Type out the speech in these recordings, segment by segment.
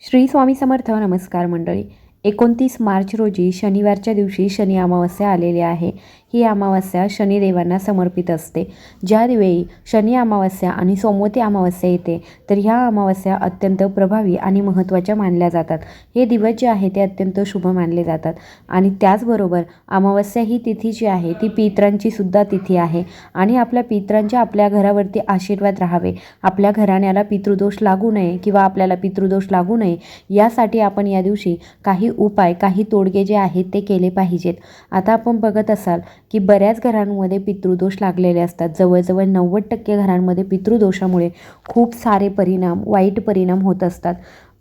श्री स्वामी समर्थ नमस्कार मंडळी. एकोणतीस मार्च रोजी शनिवारच्या दिवशी शनी अमावस्या आलेली आहे. ही अमावस्या शनिदेवांना समर्पित असते. ज्यावेळी शनी अमावस्या आणि सोमवती अमावस्या येते तर ह्या अमावस्या अत्यंत प्रभावी आणि महत्त्वाच्या मानल्या जातात. हे दिवस जे आहे ते अत्यंत शुभ मानले जातात. आणि त्याचबरोबर अमावस्या ही तिथी जी आहे ती पित्रांची सुद्धा तिथी आहे. आणि आपल्या पित्रांच्या आपल्या घरावरती आशीर्वाद राहावे. आपल्या घराण्याला पितृदोष लागू नये किंवा आपल्याला पितृदोष लागू नये यासाठी आपण या दिवशी काही उपाय काही तोडगे जे आहेत ते केले पाहिजेत. आता आपण बघत असाल की बऱ्याच घरांमध्ये पितृदोष लागलेले असतात. जवळजवळ नव्वद टक्के घरांमध्ये पितृदोषामुळे खूप सारे परिणाम वाईट परिणाम होत असतात.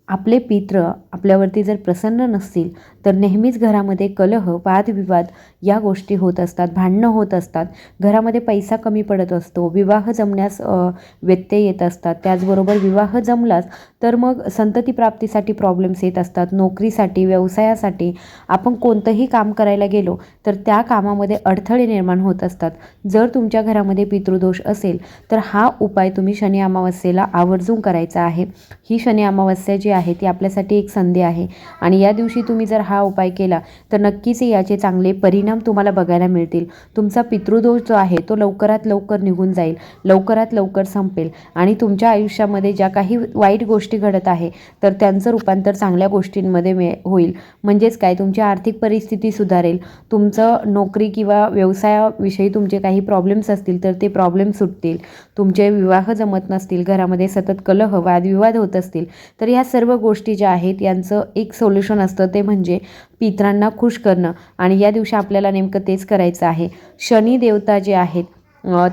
आपले पित्र आपल्यावरती जर प्रसन्न नसतील तर नेहमीच घरामध्ये कलह वादविवाद या गोष्टी होत असतात भांडणं होत असतात. घरामध्ये पैसा कमी पडत असतो विवाह जमण्यास व्यत्यय येत असतात. त्याचबरोबर विवाह जमलाच तर मग संतती प्राप्तीसाठी प्रॉब्लेम्स येत असतात. नोकरीसाठी व्यवसायासाठी आपण कोणतंही काम करायला गेलो तर त्या कामामध्ये अडथळे निर्माण होत असतात. जर तुमच्या घरामध्ये पितृदोष असेल तर हा उपाय तुम्ही शनी अमावस्येला आवर्जून करायचा आहे. ही शनी अमावस्या जी आहे ती आपल्यासाठी एक संधी आहे. आणि या दिवशी तुम्ही जर हा उपाय केला तर नक्कीच याचे चांगले परिणाम तुम्हाला बघायला मिळतील. तुमचा पितृदोष जो आहे तो लवकरात लवकर निघून जाईल लवकरात लवकर संपेल. आणि तुमच्या आयुष्यामध्ये ज्या काही वाईट गोष्टी घडत आहे तर त्यांचं रूपांतर चांगल्या गोष्टींमध्ये मिळ होईल. म्हणजेच काय तुमची आर्थिक परिस्थिती सुधारेल. तुमचं नोकरी किंवा व्यवसायाविषयी तुमचे काही प्रॉब्लेम्स असतील तर ते प्रॉब्लेम सुटतील. तुमचे विवाह जमत नसतील घरामध्ये सतत कलह वादविवाद होत असतील तर ह्या सर्व सर्व गोष्टी ज्या आहेत यांचं एक सोल्युशन असतं ते म्हणजे पित्रांना खुश करणं. आणि या दिवशी आपल्याला नेमकं तेच करायचं आहे. शनी देवता जे आहेत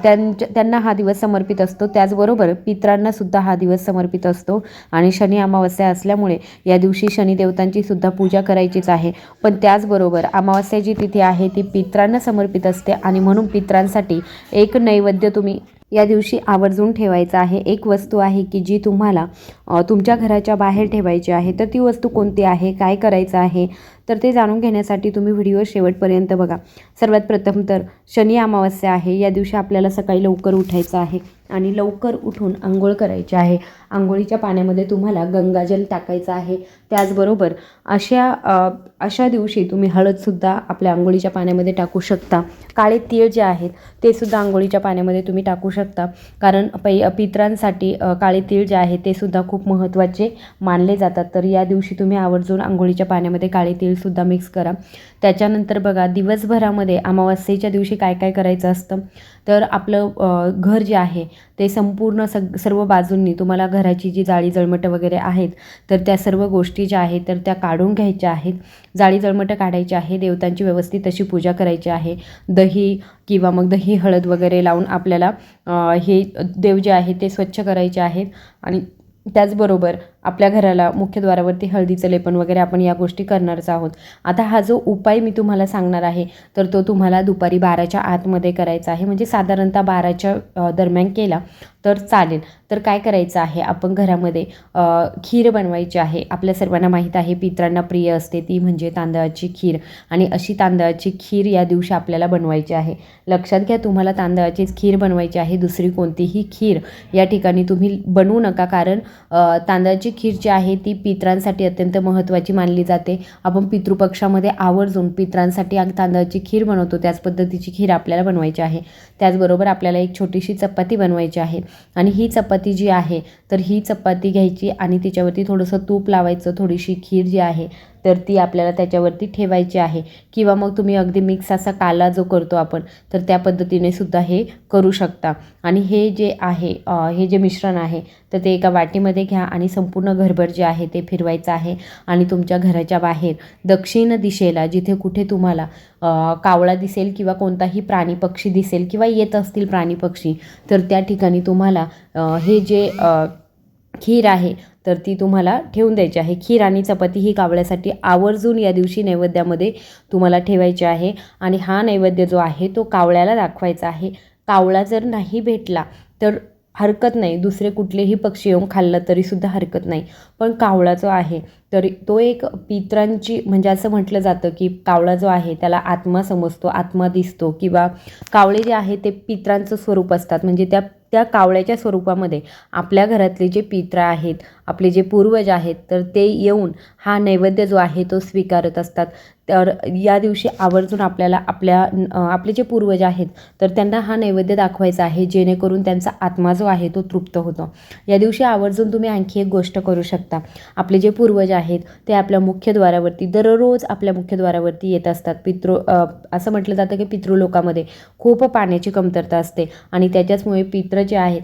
त्यांच्या त्यांना हा दिवस समर्पित असतो. त्याचबरोबर पितरांनासुद्धा हा दिवस समर्पित असतो. आणि शनी अमावस्या असल्यामुळे या दिवशी शनिदेवतांची सुद्धा पूजा करायचीच आहे. पण त्याचबरोबर अमावस्या जी तिथे आहे ती पित्रांना समर्पित असते. आणि म्हणून पित्रांसाठी एक नैवेद्य तुम्ही या दिवशी आवर्जून ठेवायचं आहे. एक वस्तू आहे की जी तुम्हाला तुमच्या घराच्या बाहेर ठेवायची आहे तर ती वस्तू कोणती आहे काय करायचं आहे तर ते जाणून घेण्यासाठी तुम्ही व्हिडिओ शेवटपर्यंत बघा. सर्वात प्रथम तर शनी अमावस्या आहे. या दिवशी आपल्याला सकाळी लवकर उठायचं आहे आणि लवकर उठून आंघोळ करायची आहे. आंघोळीच्या पाण्यामध्ये तुम्हाला गंगाजल टाकायचं आहे. त्याचबरोबर अशा अशा दिवशी तुम्ही हळदसुद्धा आपल्या आंघोळीच्या पाण्यामध्ये टाकू शकता. काळे तीळ जे आहेत ते सुद्धा आंघोळीच्या पाण्यामध्ये तुम्ही टाकू शकता. कारण पै पित्रांसाठी काळे तीळ जे आहे ते सुद्धा खूप महत्त्वाचे मानले जातात. तर या दिवशी तुम्ही आवर्जून आंघोळीच्या पाण्यामध्ये काळे तीळसुद्धा मिक्स करा. त्याच्यानंतर बघा दिवसभरामध्ये अमावस्येच्या दिवशी काय काय करायचं असतं? तर आपलं घर जे आहे ते संपूर्ण सग सर्व बाजूंनी तुम्हाला घराची जी जाळी जळमटं वगैरे आहेत तर त्या सर्व गोष्टी ज्या आहेत तर त्या काढून घ्यायच्या आहेत. जाळी जळमटं काढायची आहे देवतांची व्यवस्थित अशी पूजा करायची आहे. दही किंवा मग दही हळद वगैरे लावून आपल्याला हे देव जे आहे ते स्वच्छ करायचे आहेत. आणि त्याचबरोबर आपल्या घराला मुख्यद्वारावरती हळदीचं लेपन वगैरे आपण या गोष्टी करणारच आहोत. आता हा जो उपाय मी तुम्हाला सांगणार आहे तर तो तुम्हाला दुपारी बाराच्या आतमध्ये करायचा आहे. म्हणजे साधारणतः बाराच्या दरम्यान केला तर चालेल. तर काय करायचं आहे? आपण घरामध्ये खीर बनवायची आहे. आपल्या सर्वांना माहीत आहे पित्रांना प्रिय असते ती म्हणजे तांदळाची खीर. आणि अशी तांदळाची खीर या दिवशी आपल्याला बनवायची आहे. लक्षात घ्या तुम्हाला तांदळाचीच खीर बनवायची आहे दुसरी कोणतीही खीर या ठिकाणी तुम्ही बनवू नका. कारण तांदळाची खीर जी आहे ती पित्रांसाठी अत्यंत महत्त्वाची मानली जाते. आपण पितृपक्षामध्ये आवर्जून पित्रांसाठी तांदळाची खीर बनवतो. त्याच पद्धतीची खीर आपल्याला बनवायची आहे. त्याचबरोबर आपल्याला एक छोटीशी चपाती बनवायची आहे. आणि ही चपाती जी आहे तर ही चपाती घ्यायची आणि तिच्यावरती थोडंसं तूप लावायचं. थोडीशी खीर जी आहे तर ती आपल्याला त्याच्यावरती ठेवायची आहे. किंवा मग तुम्ही अगदी मिक्स असा काला जो करतो आपण तर त्या पद्धतीने सुद्धा हे करू शकता. आणि हे जे आहे हे जे मिश्रण आहे तर ते एका वाटीमध्ये घ्या आणि संपूर्ण घरभर जे आहे ते फिरवायचं आहे. आणि तुमच्या घराच्या बाहेर दक्षिण दिशेला जिथे कुठे तुम्हाला कावळा दिसेल किंवा कोणताही प्राणी पक्षी दिसेल किंवा येत असतील प्राणी पक्षी तर त्या ठिकाणी तुम्हाला हे जे खीर आहे तर ती तुम्हाला ठेवून द्यायची आहे. खीर आणि चपाती ही कावळ्यासाठी आवर्जून या दिवशी नैवेद्यामध्ये तुम्हाला ठेवायची आहे. आणि हा नैवेद्य जो आहे तो कावळ्याला दाखवायचा आहे. कावळा जर नाही भेटला तर हरकत नाही. दुसरे कुठलेही पक्षी येऊन खाल्लं तरीसुद्धा हरकत नाही. पण कावळा जो आहे तर तो एक पित्रांची म्हणजे असं म्हटलं जातं की कावळा जो आहे त्याला आत्मा समजतो आत्मा दिसतो किंवा कावळे जे आहे ते पित्रांचं स्वरूप असतात. म्हणजे त्या त्या कावळ्याच्या स्वरूपामध्ये आपल्या घरातले जे पित्र आहेत आपले जे पूर्वज आहेत तर ते येऊन हा नैवेद्य जो आहे तो स्वीकारत असतात. तर या दिवशी आवर्जून आपल्याला आपल्या आपले जे पूर्वज आहेत तर त्यांना हा नैवेद्य दाखवायचा आहे जेणेकरून त्यांचा आत्मा जो आहे तो तृप्त होतो. या दिवशी आवर्जून तुम्ही आणखी एक गोष्ट करू शकता. आपले जे पूर्वज आहेत आहेत ते आपल्या मुख्यद्वारावरती दररोज आपल्या मुख्यद्वारावरती येत असतात. पितृ असं म्हटलं जातं की पितृलोकामध्ये खूप पाण्याची कमतरता असते आणि त्याच्याचमुळे पित्र जे आहेत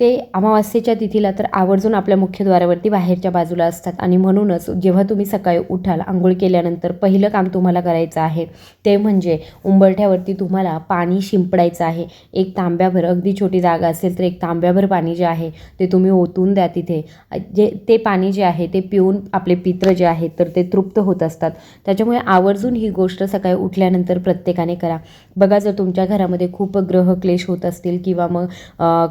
ते अमावास्येच्या तिथीला तर आवर्जून आपल्या मुख्यद्वारावरती बाहेरच्या बाजूला असतात. आणि म्हणूनच जेव्हा तुम्ही सकाळी उठाल आंघोळ केल्यानंतर पहिलं काम तुम्हाला करायचं आहे ते म्हणजे उंबरठ्यावरती तुम्हाला पाणी शिंपडायचं आहे. एक तांब्याभर अगदी छोटी जागा असेल तर एक तांब्याभर पाणी जे आहे ते तुम्ही ओतून द्या तिथे. जे ते पाणी जे आहे ते पिऊन आपले पित्र जे आहेत तर ते तृप्त होत असतात. त्याच्यामुळे आवर्जून ही गोष्ट सकाळी उठल्यानंतर प्रत्येकाने करा. बघा जर तुमच्या घरामध्ये खूप ग्रह क्लेश होत असतील किंवा मग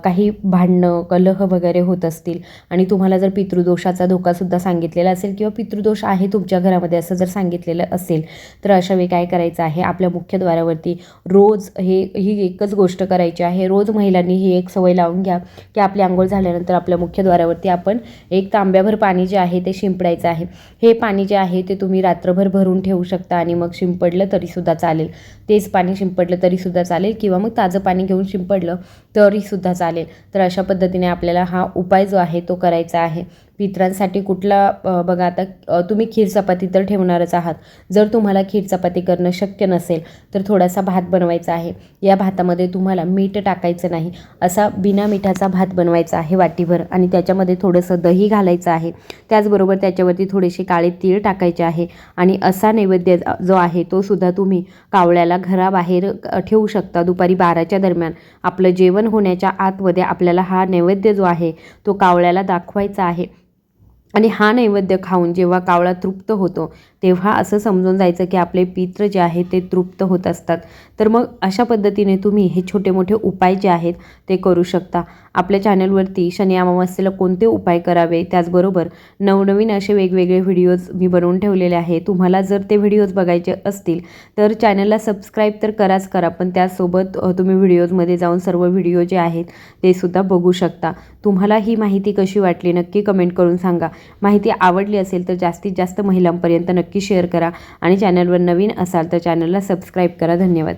काही भांड भांडणं कलह वगैरे होत असतील आणि तुम्हाला जर पितृदोषाचा धोकासुद्धा सांगितलेला असेल किंवा पितृदोष आहे तुमच्या घरामध्ये असं जर सांगितलेलं असेल तर अशा वेळी काय करायचं आहे? आपल्या मुख्यद्वारावरती रोज हे ही एकच गोष्ट करायची आहे. रोज महिलांनी ही एक सवय लावून घ्या की आपली आंघोळ झाल्यानंतर आपल्या मुख्यद्वारावरती आपण एक तांब्याभर पाणी जे आहे ते शिंपडायचं आहे. हे पाणी जे आहे ते तुम्ही रात्रभर भरून ठेवू शकता आणि मग शिंपडलं तरीसुद्धा चालेल. तेच पाणी शिंपडलं तरीसुद्धा चालेल किंवा मग ताजं पाणी घेऊन शिंपडलं तरीसुद्धा चालेल. तर अशा पद्धतीने आपल्याला हा उपाय जो आहे तो करायचा आहे. पित्रांसाठी कुठला बघा आता तुम्ही खीर चपाती तर ठेवणारच आहात. जर तुम्हाला खीर चपाती करणं शक्य नसेल तर थोडासा भात बनवायचा आहे. या भातामध्ये तुम्हाला मीठ टाकायचं नाही. असा बिना मिठाचा भात बनवायचा आहे वाटीभर आणि त्याच्यामध्ये थोडंसं दही घालायचं आहे. त्याचबरोबर त्याच्यावरती थोडेसे काळे तीळ टाकायचे आहे आणि असा नैवेद्य जो आहे तो सुद्धा तुम्ही कावळ्याला घराबाहेर ठेवू शकता. दुपारी बाराच्या दरम्यान आपलं जेवण होण्याच्या आतमध्ये आपल्याला हा नैवेद्य जो आहे तो कावळ्याला दाखवायचा आहे. आणि हा नैवेद्य खाऊन जेव्हा कावळा तृप्त होतो तेव्हा असं समजून जायचं की आपले पित्र जे आहे ते तृप्त होत असतात. तर मग अशा पद्धतीने तुम्ही हे छोटे मोठे उपाय जे आहेत ते करू शकता. आपल्या चॅनलवरती शनी अमावस्येला कोणते उपाय करावे त्याचबरोबर नवनवीन असे वेगवेगळे व्हिडिओज मी बनवून ठेवलेले आहे. तुम्हाला जर ते व्हिडिओज बघायचे असतील तर चॅनलला सबस्क्राईब तर कराच करा पण त्यासोबत तुम्ही व्हिडिओजमध्ये जाऊन सर्व व्हिडिओ जे आहेत ते सुद्धा बघू शकता. तुम्हाला ही माहिती कशी वाटली नक्की कमेंट करून सांगा. माहिती आवडली असेल तर जास्तीत जास्त महिलांपर्यंत नक्की शेअर करा आणि चॅनलवर नवीन असाल तर चॅनलला सबस्क्राईब करा. धन्यवाद.